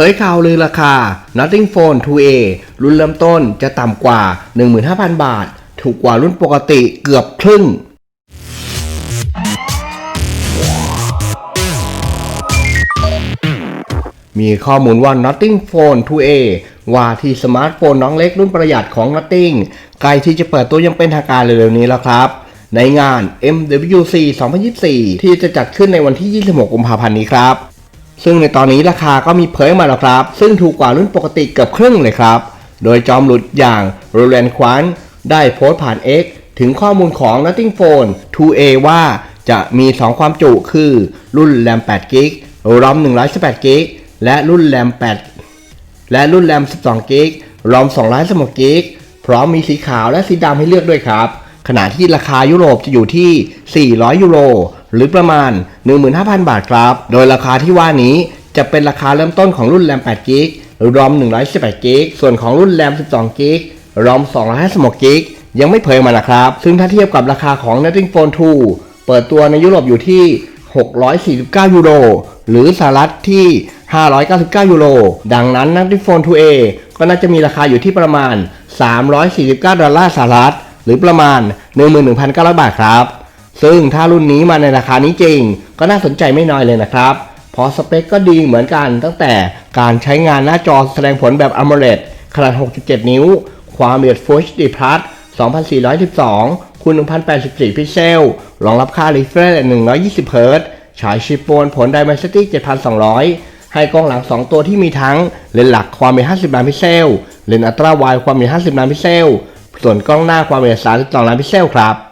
ผยข่าวลือราคา Nothing Phone 2A รุ่นเริ่มต้นจะต่ำกว่า 15,000 บาท ถูกกว่ารุ่นปกติเกือบครึ่ง มีข้อมูลว่า Nothing Phone 2A ว่าที่สมาร์ทโฟนน้องเล็กรุ่นประหยัดของ Nothing ใกล้ที่จะเปิดตัวยังเป็นทางการเร็วๆนี้แล้วครับในงาน MWC 2024 ที่จะจัดขึ้นในวันที่ 26 กุมภาพันธ์นี้ครับ ซึ่งในตอนนี้ราคาก็มีเผยมาแล้วครับ ซึ่งถูกกว่ารุ่นปกติเกือบครึ่งเลยครับ โดยจอมหลุดอย่าง r o l a n d q u a n ได้โพสต์ผ่าน X ถึงข้อมูลของ Nothing Phone 2A ว่าจะมี 2 ความจุคือรุ่น RAM 8 g b ROM 118 g b และรุ่น RAM 8และรุ่น RAM 12 g b ROM 216 g b พร้อมมีสีขาวและสีดำให้เลือกด้วยครับ ขณะที่ราคายุโรปจะอยู่ที่ 400 ยูโร หรือประมาณ 15,000 บาทครับ โดยราคาที่ว่านี้จะเป็นราคาเริ่มต้นของรุ่น RAM 8 g b ROM 118 g b ส่วนของรุ่น RAM 12 g b ROM 256 g b ยังไม่เผยมานะครับ ซึ่งถ้าเทียบกับราคาของ Nothing Phone 2 เปิดตัวในยุโรปอยู่ที่ 649 ยูโร หรือสหรัฐที่ 599 ยูโร ดังนั้น Nothing Phone 2A ก็น่าจะมีราคาอยู่ที่ประมาณ 349 ดอลลาร์สหรัฐ หรือประมาณ 11,900 บาทครับ ซึ่งถ้ารุ่นนี้มาในราคานี้จริง ก็น่าสนใจไม่น้อยเลยนะครับ เพราะสเปคก็ดีเหมือนกันตั้งแต่การใช้งานหน้าจอแสดงผลแบบ AMOLED ขนาด 6.7 นิ้ว ความละเอียด Full HD Plus 2412คูณ1084 พิกเซล รองรับค่า refresh 120 Hz ฉายชิปโปนผล Dimensity 7200 ให้กล้องหลัง 2 ตัวที่มีทั้ง เลนส์หลักความละเป็น50 ล้านพิกเซล เลนส์อัลตร้าไวด์ความละเป็น50 ล้านพิกเซล ส่วนกล้องหน้าความเป็น32ล้านพิกเซลครับ